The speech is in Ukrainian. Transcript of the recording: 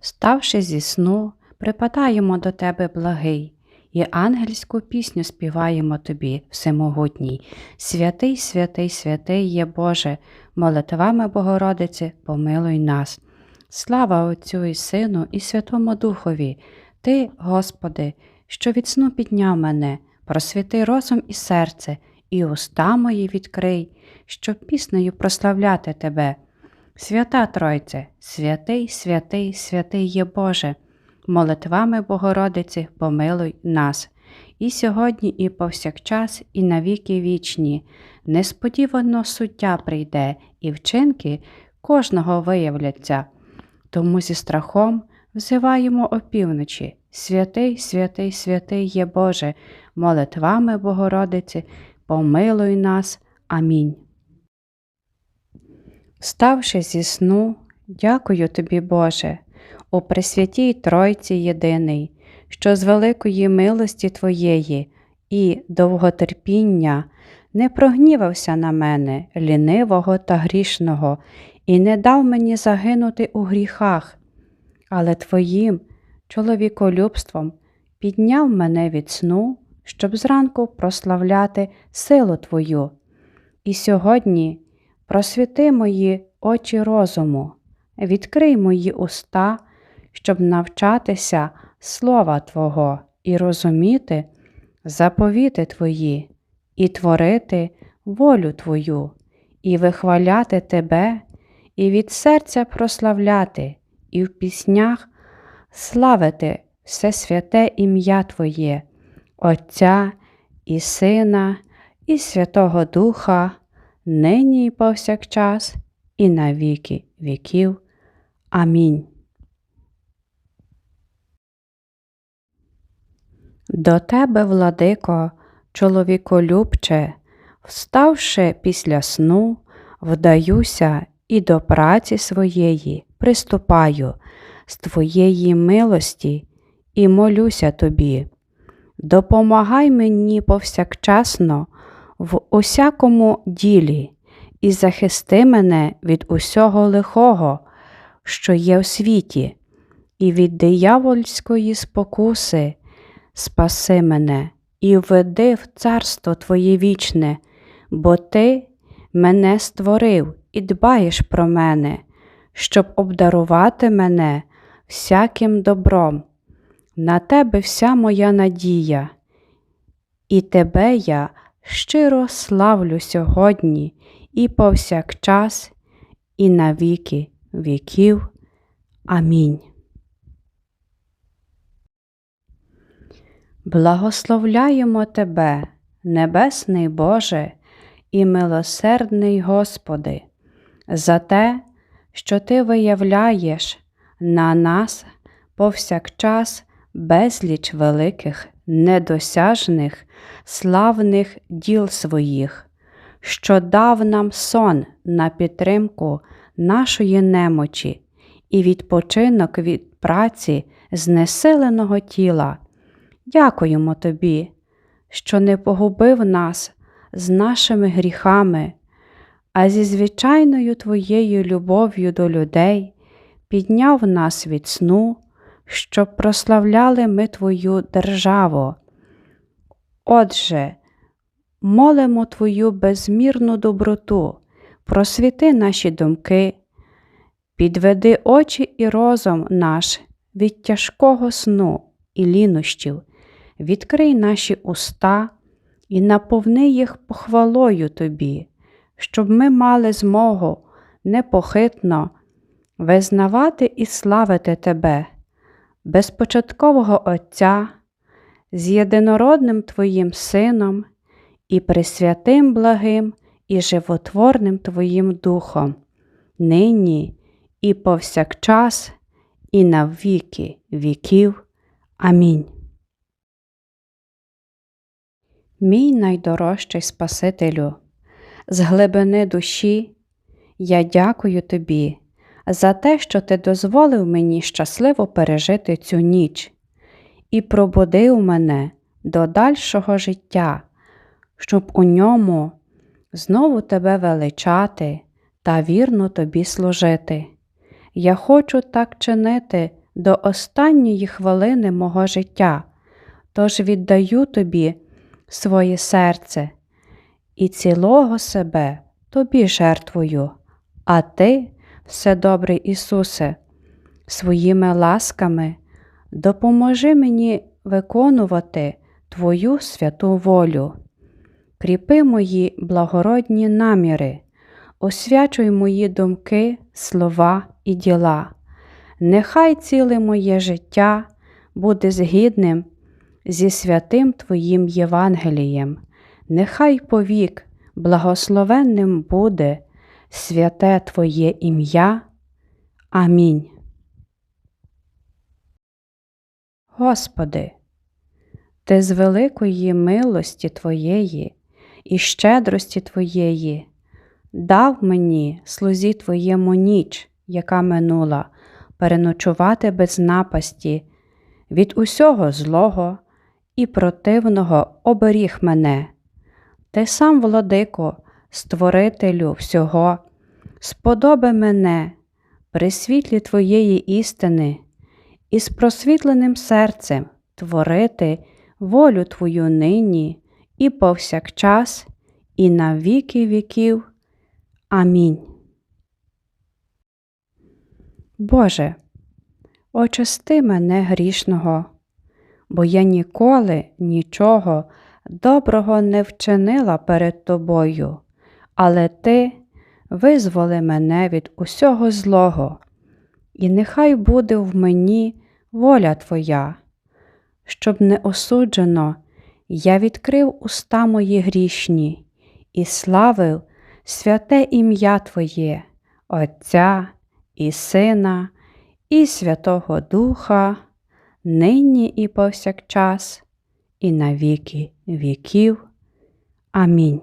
Ставши зі сну, припадаємо до тебе благий, і ангельську пісню співаємо тобі, всемогутній. Святий, святий, святий є Боже, молитвами Богородиці, помилуй нас. Слава Отцю і Сину, і Святому Духові, Ти, Господи, що від сну підняв мене, просвіти розум і серце, і уста мої відкрий, щоб піснею прославляти Тебе. Свята Тройце, святий, святий, святий є Боже, молитвами Богородиці помилуй нас. І сьогодні, і повсякчас, і навіки вічні. Несподівано суття прийде, і вчинки кожного виявляться. Тому зі страхом взиваємо опівночі. Святий, святий, святий є Боже, молитвами Богородиці, помилуй нас. Амінь. Вставши зі сну, дякую тобі, Боже, у Пресвятій Тройці єдиний, що з великої милості Твоєї і довготерпіння не прогнівався на мене, лінивого та грішного, і не дав мені загинути у гріхах, але Твоїм чоловіколюбством підняв мене від сну, щоб зранку прославляти силу Твою. І сьогодні просвіти мої очі розуму, відкрий мої уста, щоб навчатися слова Твого і розуміти заповіти Твої, і творити волю Твою, і вихваляти Тебе, і від серця прославляти, і в піснях славити все святе ім'я Твоє, Отця і Сина, і Святого Духа, нині і повсякчас, і на віки віків. Амінь. До тебе, владико, чоловіколюбче, вставши після сну, вдаюся і до праці своєї приступаю з твоєї милості і молюся тобі. Допомагай мені повсякчасно в усякому ділі і захисти мене від усього лихого, що є в світі, і від диявольської спокуси спаси мене і введи в царство Твоє вічне, бо Ти мене створив і дбаєш про мене, щоб обдарувати мене всяким добром. На тебе вся моя надія, і тебе я щиро славлю сьогодні і повсякчас, і на віки віків. Амінь. Благословляємо Тебе, Небесний Боже і милосердний Господи, за те, що Ти виявляєш на нас повсякчас безліч великих, недосяжних, славних діл своїх, що дав нам сон на підтримку нашої немочі і відпочинок від праці знесиленого тіла. Дякуємо Тобі, що не погубив нас з нашими гріхами, а зі звичайною Твоєю любов'ю до людей підняв нас від сну, щоб прославляли ми Твою державу. Отже, молимо Твою безмірну доброту, просвіти наші думки, підведи очі і розум наш від тяжкого сну і лінощів відкрий наші уста і наповни їх похвалою Тобі, щоб ми мали змогу непохитно визнавати і славити Тебе, безпочаткового Отця, з єдинородним Твоїм Сином і присвятим благим і животворним Твоїм Духом, нині і повсякчас, і на віки віків. Амінь. Мій найдорожчий Спасителю, з глибини душі я дякую тобі за те, що ти дозволив мені щасливо пережити цю ніч і пробудив мене до дальшого життя, щоб у ньому знову тебе величати та вірно тобі служити. Я хочу так чинити до останньої хвилини мого життя, тож віддаю тобі своє серце і цілого себе тобі жертвую, а ти, Вседобрий Ісусе, своїми ласками допоможи мені виконувати Твою святу волю. Кріпи мої благородні наміри, освячуй мої думки, слова і діла. Нехай ціле моє життя буде згідним зі святим Твоїм Євангелієм, нехай повік благословенним буде святе Твоє ім'я. Амінь. Господи, Ти з великої милості Твоєї і щедрості Твоєї дав мені слузі Твоєму ніч, яка минула, переночувати без напасті, від усього злого і противного оберіг мене. Ти сам, владико, створителю всього, сподоби мене при світлі Твоєї істини і з просвітленим серцем творити волю Твою нині і повсякчас, і на віки віків. Амінь. Боже, очисти мене грішного, бо я ніколи нічого доброго не вчинила перед Тобою, але Ти визволи мене від усього злого, і нехай буде в мені воля Твоя, щоб не осуджено я відкрив уста мої грішні і славив святе ім'я Твоє, Отця і Сина, і Святого Духа, нині і повсякчас, і на віки віків. Амінь.